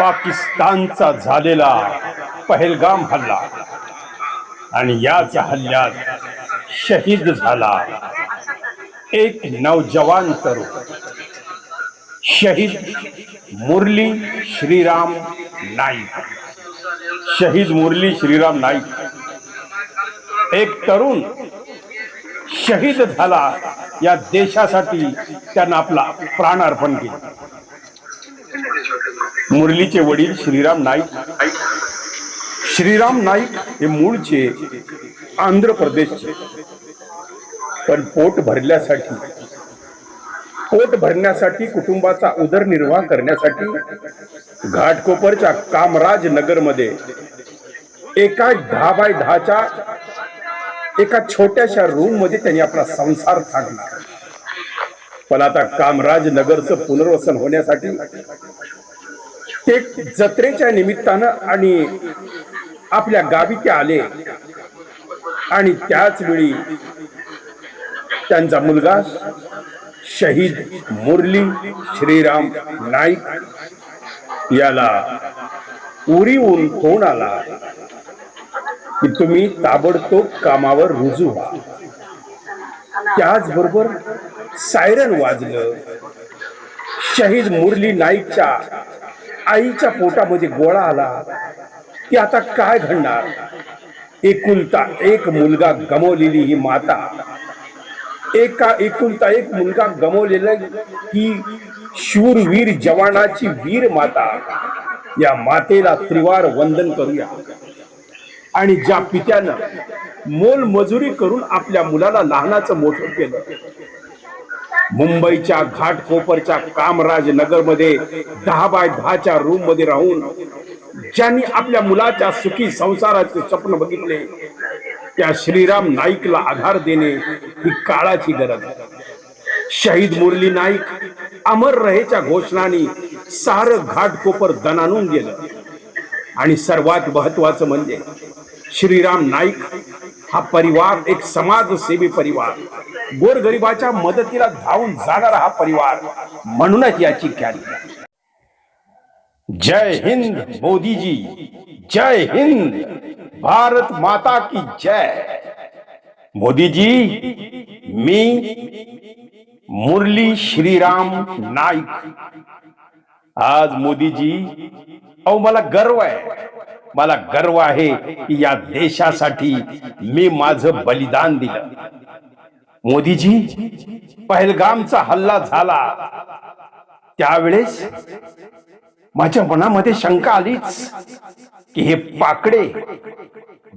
पाकिस्तानचा झालेला पहलगाम हल्ला. आणि याच हल्ल्यात शहीद झाला एक नौजवान तरुण. शहीद मुरली श्रीराम नाईक. शहीद मुरली श्रीराम नाईक. एक तरुण शहीद झाला. या देशासाठी त्यानं आपला प्राण अर्पण केला. मुरलीचे वडील श्रीराम नाईक. श्रीराम नाईक हे मूळचे आंध्र प्रदेशचे. पण पोट भरल्यासाठी पोट भरण्यासाठी कुटुंबाचा उदरनिर्वाह करण्यासाठी घाटकोपरच्या कामराज नगरमध्ये एका दहा बाय दहाच्या एका छोट्याशा रूममध्ये त्यांनी आपला संसार थांबला. पण आता कामराज नगरचं पुनर्वसन होण्यासाठी ते जत्रेच्या निमित्तानं आणि आपल्या गावी ते आले. आणि त्याच वेळी त्यांचा मुलगा शहीद मुरली श्रीराम नाईक याला उरीहून फोन आला की तुम्ही ताबडतोब कामावर रुजू व्हा. त्याचबरोबर सायरन वाजलं. शहीद मुरली नाईकच्या आईच्या पोटामध्ये गोळा आला की आता काय घडणार? एकुलता एक मुलगा गमवलेली ही माता. एका एकुलता एक मुलगा गमवलेला ही शूरवीर जवानाची वीर माता. या मातेला त्रिवार वंदन करूया. आणि ज्या पित्यानं मोल मजुरी करून आपल्या मुलाला लहानाचं मोठं केलं मुंबईच्या घाटकोपरच्या कामराज नगरमध्ये दहा बाय दहाच्या रूममध्ये राहून ज्यांनी आपल्या मुलाच्या सुखी संसाराचे स्वप्न बघितले त्या श्रीराम नाईकला आधार देणे ही काळाची गरज आहे. शहीद मुरली नाईक अमर रहेच्या घोषणाने सारं घाटकोपर दणानून गेलं. आणि सर्वात महत्वाचं म्हणजे श्रीराम नाईक हा परिवार एक समाजसेवी परिवार. गोरगरिबाच्या मदतीला धावून जाणारा हा परिवार म्हणूनच याची ख्याती जय हिंद मोदीजी जय हिंद भारत माता की जय. मोदीजी मी मुरली श्रीराम नाईक. आज मोदीजी अहो मला गर्व आहे. मला गर्व आहे की या देशासाठी मी माझं बलिदान दिलं. मोदीजी पहलगामचा हल्ला झाला. त्यावेळेस माझ्या मनामध्ये शंका आलीच की हे पाकडे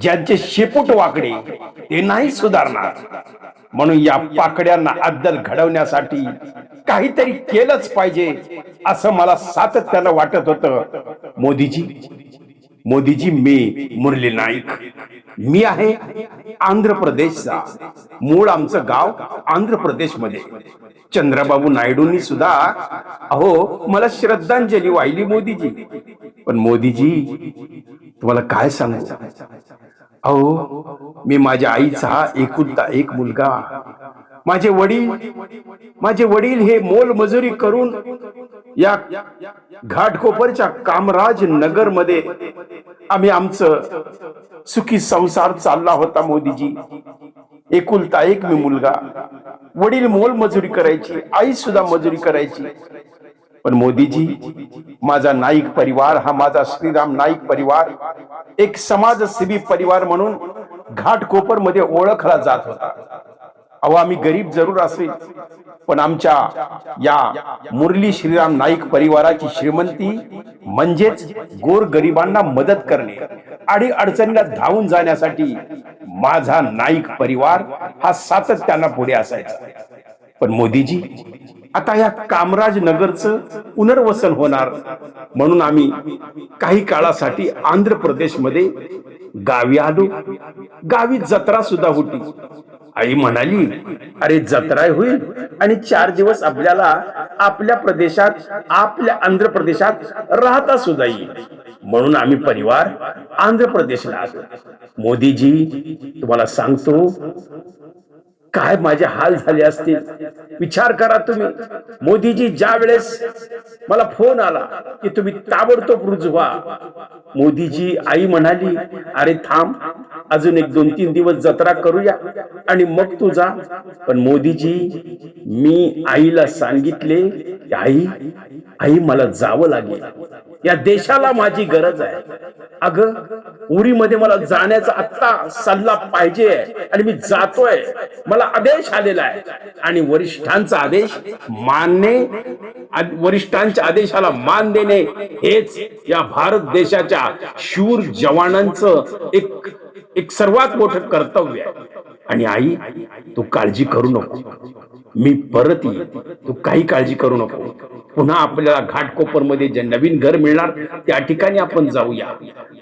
ज्यांचे शेपूट वाकडे ते नाही सुधारणार. म्हणून या पाकड्यांना अद्दल घडवण्यासाठी काहीतरी केलंच पाहिजे असं मला सातत्यानं वाटत होतं. मोदीजी मोदीजी मी मुरली नाईक. मी आहे आंध्र प्रदेशचा. मूळ आमचं गाव आंध्र प्रदेशमध्ये. चंद्रबाबू नायडूंनी सुद्धा अहो मला श्रद्धांजली वाहिली मोदीजी. पण मोदीजी तुम्हाला काय सांगू? अहो मी माझ्या आईचा एकुलता एक मुलगा. माझे वडील माझे वडील हे मोल मजुरी करून या घाटकोपरच्या कामराज नगरमध्ये आम्ही आमचं सुखी संसार चालला होता मोदीजी. एकुलता एक मी मुलगा. वडील मोल मजुरी करायची आई सुद्धा मजुरी करायची. पण मोदीजी माझा नाईक परिवार हा माझा श्रीराम नाईक परिवार. एक समाजसेवी परिवार म्हणून घाटकोपरमध्ये ओळखला जात होता. अहो आम्ही गरीब जरूर असेल. पण आमच्या या मुरली श्रीराम नाईक परिवाराची श्रीमंती म्हणजेच गोर गरिबांना मदत करणे आणि अडचणीला धावून जाण्यासाठी माझा नाईक परिवार हा सातत्यानं पुढे असायचा. पण मोदीजी आता या कामराज नगरचं पुनर्वसन होणार म्हणून आम्ही काही काळासाठी आंध्र प्रदेशमध्ये गावी आलो. गावी जत्रा सुद्धा होती. आई म्हणाली अरे जत्रा होईल आणि चार दिवस आपल्याला आपल्या प्रदेशात आपल्या आंध्र प्रदेशात राहता सुद्धा येईल. म्हणून आम्ही परिवार आंध्र प्रदेशला आलो. मोदीजी तुम्हाला सांगतो काय माझे हाल झाले असतील? विचार करा तुम्ही. मोदीजी ज्या वेळेस मला फोन आला की तुम्ही ताबडतोब रुजवा. मोदीजी आई म्हणाली अरे थांब अजून एक दोन तीन दिवस जत्रा करूया आणि मग तू जा. पण मोदीजी मी आईला सांगितले की आई आई मला जावं लागेल. या देशाला माझी गरज आहे. अग उरीमध्ये मला जाण्याचा आत्ता सल्ला पाहिजे आणि मी जातोय. मला आदेश आलेला आहे. आणि वरिष्ठांचा आदेश मानणे वरिष्ठांच्या आदेशाला मान देणे हेच या भारत देशाच्या शूर जवानांचं एक एक सर्वात मोठं कर्तव्य आहे. आणि आई तू काळजी करू नको. मी परत येईल तू काही काळजी करू नको. पुन्हा आपल्याला घाटकोपरमध्ये जे नवीन घर मिळणार त्या ठिकाणी आपण जाऊया.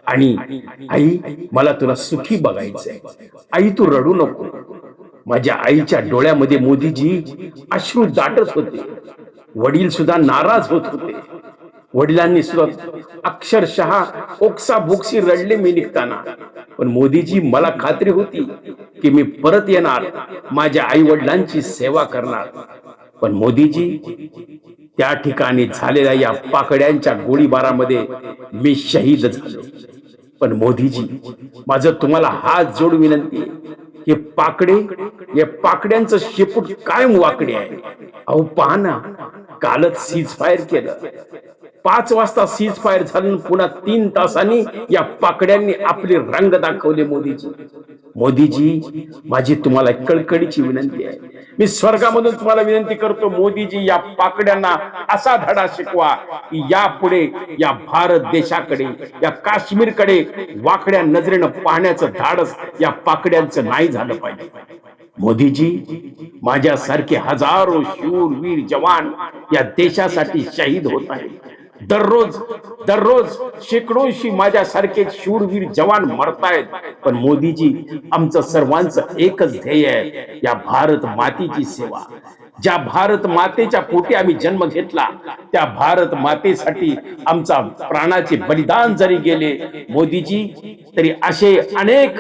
आणि आई मला तुला सुखी बघायचंय. आई तू रडू नको. माझ्या आईच्या डोळ्यामध्ये मोदीजी अश्रू दाटत होते. वडील सुद्धा नाराज होत होते. वडिलांनी अक्षरशः ओक्सा बोक्सी रडले मी निघताना. पण मोदीजी मला खात्री होती की मी परत येणार माझ्या आई वडिलांची सेवा करणार. पण मोदीजी त्या ठिकाणी झालेल्या या पाकड्यांच्या गोळीबारामध्ये मी शहीद झालो. पण मोदीजी माझं तुम्हाला हात जोड विनंती हे पाकडे या पाकड्यांचं शेपूट कायम वाकडे आहे. अहो पहा ना कालच सीज फायर केलं. पाच वाजता सीज फायर झालं पुन्हा तीन तासांनी या पाकड्यांनी आपले रंग दाखवले मोदीजी. मोदीजी माझी तुम्हाला कळकळीची विनंती आहे. मी स्वर्गामधून तुम्हाला विनंती करतो मोदीजी या पाकड्यांना असा धडा शिकवा की यापुढे या भारत देशाकडे या काश्मीरकडे वाकड्या नजरेनं पाहण्याचं धाडस या पाकड्यांचं नाही झालं पाहिजे. मोदीजी माझ्यासारखे हजारो शूरवीर जवान या देशासाठी शहीद होत आहेत. दररोज दररोज शेकडोशी माझ्यासारखे शूरवीर जवान मरतायत. पण मोदीजी आमचं सर्वांचं एकच ध्येय आहे या भारत मातीची सेवा. ज्या भारत मातेच्या पोटी आम्ही जन्म घेतला त्या भारत मातेसाठी आमचा प्राणाचे बलिदान जरी गेले मोदीजी तरी असे अनेक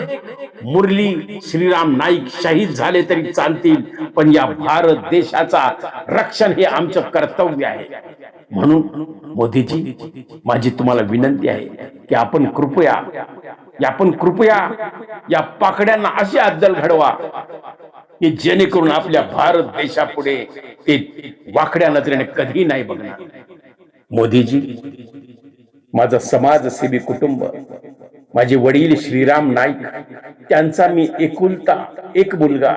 मुरली श्रीराम नाईक शहीद झाले तरी चालतील पण या भारत देशाचा रक्षण हे आमचं कर्तव्य आहे. म्हणून मोदीजी माझी तुम्हाला विनंती आहे की आपण कृपया आपण कृपया या पाकड्यांना अशी अद्दल घडवा की जेणेकरून आपल्या भारत देशापुढे ते वाकड्या नजरेने कधी नाही बघणार. मोदीजी माझं समाजसेवी कुटुंब माझे वडील श्रीराम नाईक त्यांचा मी एकुलता एक मुलगा.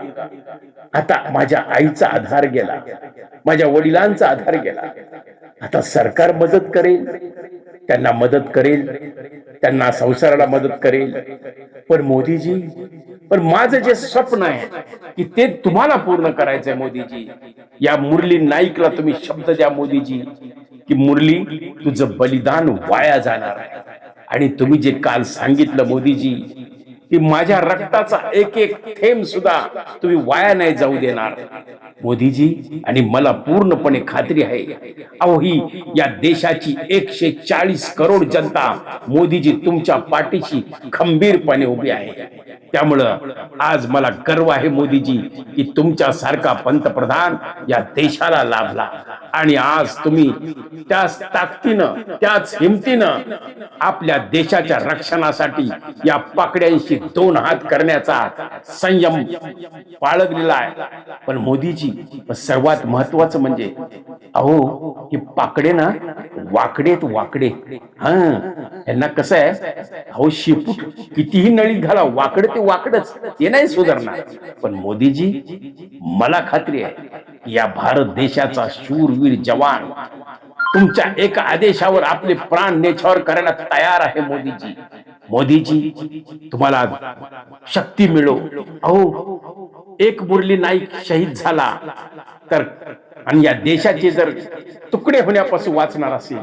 आता माझ्या आईचा आधार गेला माझ्या वडिलांचा आधार गेला. आता सरकार मदत करेल त्यांना मदत करेल त्यांना संसाराला मदत करेल. पण मोदीजी पण माझं जे स्वप्न आहे की ते तुम्हाला पूर्ण करायचंय मोदीजी. या मुरली नाईकला तुम्ही शब्द द्या मोदीजी की मुरली तुझं बलिदान वाया जाणार आहे. आणि तुम्ही जे काल सांगितलं मोदीजी की माझ्या रक्ताचा एक एक थेंब सुद्धा तुम्ही वाया नाही जाऊ देणार. मोदीजी आणि मला पूर्णपणे खात्री आहे अहो ही या देशाची एकशे चाळीस करोड जनता मोदीजी तुमच्या पाठीशी खंबीरपणे उभी आहे. त्यामुळं आज मला गर्व आहे मोदीजी की तुमच्या सारखा पंतप्रधान या देशाला लाभला. आणि आज तुम्ही त्याच ताकदीनं त्याच हिमतीनं आपल्या देशाच्या रक्षणासाठी या पाकड्यांशी दोन हात करण्याचा संयम बाळगलेला आहे. पण मोदीजी सर्वात महत्वाचं म्हणजे अहो ही पाकडे ना वाकडेत वाकडे. हा. यांना कसं आहे? अहो शेपूट कितीही नळीत घाला वाकड ते वाकडच. ते नाही सुधारणार. पण मोदीजी मला खात्री आहे या भारत देशाचा शूरवीर जवान तुमच्या एका आदेशावर आपले प्राण नेछावर करायला तयार आहे मोदीजी. मोदीजी तुम्हाला शक्ती मिळो. अहो एक मुरली नाईक शहीद झाला तर आणि या देशाचे जर तुकडे होण्यापासून वाचणार असेल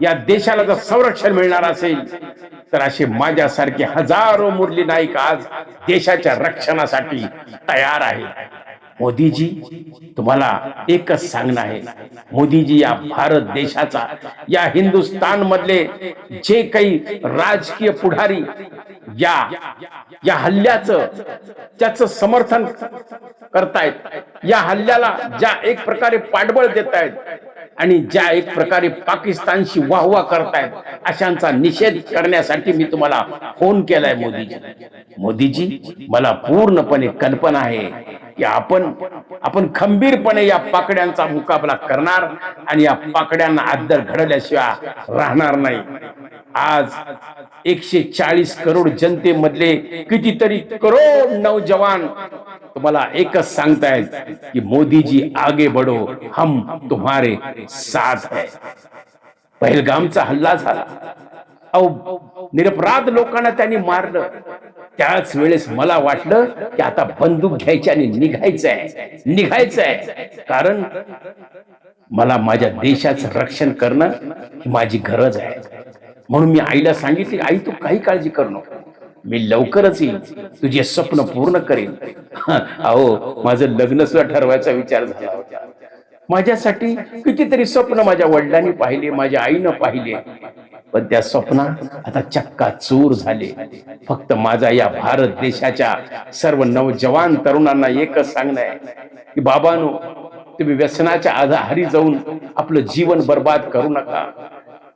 या देशाला जर संरक्षण मिळणार असेल तर असे माझ्यासारखे हजारो मुरली नाईक आज देशाच्या रक्षणासाठी तयार आहेत. मोदीजी तुम्हाला एकच सांगणं आहे. मोदीजी या भारत देशाचा या हिंदुस्तान मधले जे काही राजकीय पुढारी या या हल्ल्याचं त्याचं समर्थन करतायत. या हल्ल्याला ज्या एक प्रकारे पाठबळ देत आहेत आणि ज्या एक प्रकारे पाकिस्तानशी वाहवा करतायत अशांचा निषेध करण्यासाठी मी तुम्हाला फोन केलाय मोदीजी. मोदीजी मला पूर्णपणे कल्पना आहे की आपण आपण खंबीरपणे या पाकड्यांचा मुकाबला करणार आणि या पाकड्यांना आदर घडल्याशिवाय राहणार नाही. आज एकशे चाळीस करोड जनतेमधले कितीतरी करोड नौजवान तुम्हाला एकच सांगतायत की मोदीजी आगे बढो हम तुम्हारे साथ है. पहिलगामचा हल्ला झाला. अहो निरपराध लोकांना त्यांनी मारलं. त्याच वेळेस मला वाटलं की आता बंदूक घ्यायची आणि निघायचं आहे. निघायचं आहे. कारण मला माझ्या देशाचं रक्षण करणं ही माझी गरज आहे. म्हणून मी आईला सांगितली आई तू काही काळजी करू नको. मी लवकरच येईल तुझे स्वप्न पूर्ण करेन. अहो माझं लग्न सुद्धा ठरवायचा विचार झाला होता. माझ्यासाठी कितीतरी स्वप्न माझ्या वडिलांनी पाहिले माझ्या आईनं पाहिले. पण त्या स्वप्ना आता चक्का चूर झाले. फक्त माझा या भारत देशाच्या सर्व नवजवान तरुणांना एकच सांगणं आहे की बाबानो तुम्ही व्यसनाच्या आधारी जाऊन आपलं जीवन बर्बाद करू नका.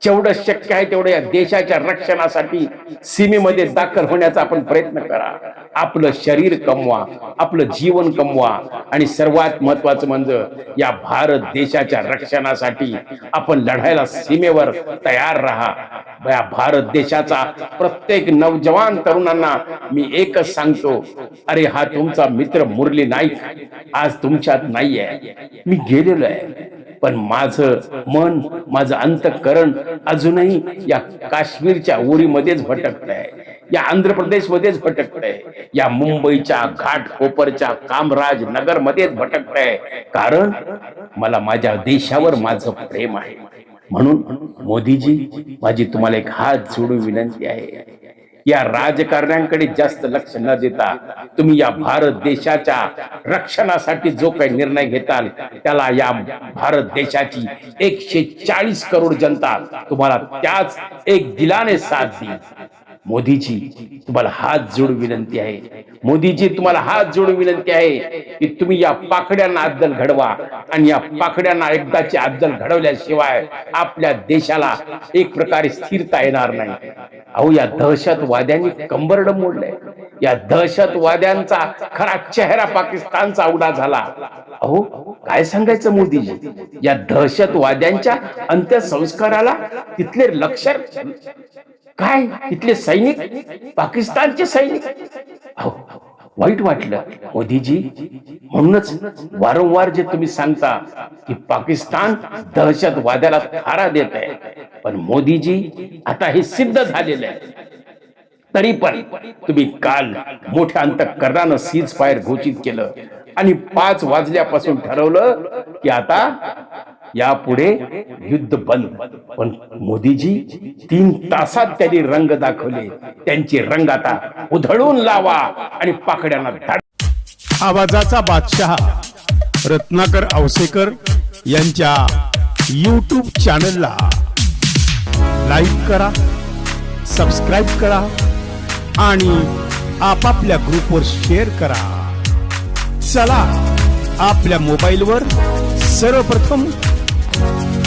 जेवढं शक्य आहे तेवढं या देशाच्या रक्षणासाठी सीमेमध्ये दाखल होण्याचा आपण प्रयत्न करा. आपलं शरीर कमवा आपलं जीवन कमवा आणि सर्वात महत्वाचं म्हणजे या भारत देशाच्या रक्षणासाठी आपण लढायला सीमेवर तयार राहा. या भारत देशाचा प्रत्येक नवजवान तरुणांना मी एकच सांगतो अरे हा तुमचा मित्र मुरली नाईक आज तुमच्यात नाहीये. मी गेलेलो आहे. पण माझं मन माझं अंतकरण अजूनही या काश्मीरच्या उरीमध्येच भटकत आहे या आंध्र प्रदेश मध्येच भटकत आहे या मुंबईच्या घाट कोपरच्या कामराज नगर मध्येच भटकत आहे कारण मला माझ्या देशावर माझं प्रेम आहे. म्हणून मोदीजी माझी तुम्हाला एक हात जोडून विनंती आहे. या राजकारण्यांकडे जास्त लक्ष न देता तुम्ही या भारत देशाच्या रक्षणासाठी जो काही निर्णय घेताल त्याला या भारत देशाची एकशे चाळीस करोड जनता तुम्हाला त्याच एक दिलाने साथ देईल. मोदीजी तुम्हाला हात जोडून विनंती आहे. मोदीजी तुम्हाला हात जोडून विनंती आहे की तुम्ही या पाकड्यांना अद्दल घडवा आणि या पाकड्यांना एकदाची अद्दल घडवल्याशिवाय आपल्या देशाला एक प्रकारे स्थिरता येणार नाही. अहो या दहशतवाद्यांनी कंबरड मोडलंय. या दहशतवाद्यांचा खरा चेहरा पाकिस्तानचा उडा झाला. अहो काय सांगायचं मोदीजी? या दहशतवाद्यांच्या अंत्यसंस्काराला तिथले लक्ष काय? इथले सैनिक? पाकिस्तानचे सैनिक? वाईट वाटलं. मोदीजी म्हणूनच वारंवार जे तुम्ही सांगता की पाकिस्तान दहशतवाद्याला थारा देत आहे. पण मोदीजी आता हे सिद्ध झालेलं आहे. तरी पण तुम्ही काल मोठ्या अंतकरणानं सीज फायर घोषित केलं आणि पाच वाजल्यापासून ठरवलं की आता यापुढे युद्ध बंद. पण मोदीजी तीन तासात त्यांनी रंग दाखवले. त्यांचे रंग आता उधळून लावा आणि पाकड्यांना धाड आवाजाचा बादशहा रत्नाकर औसेकर यांच्या यूट्यूब चॅनलला लाईक करा सबस्क्राईब करा आणि आपापल्या ग्रुपवर शेअर करा. चला आपल्या मोबाईलवर सर्वप्रथम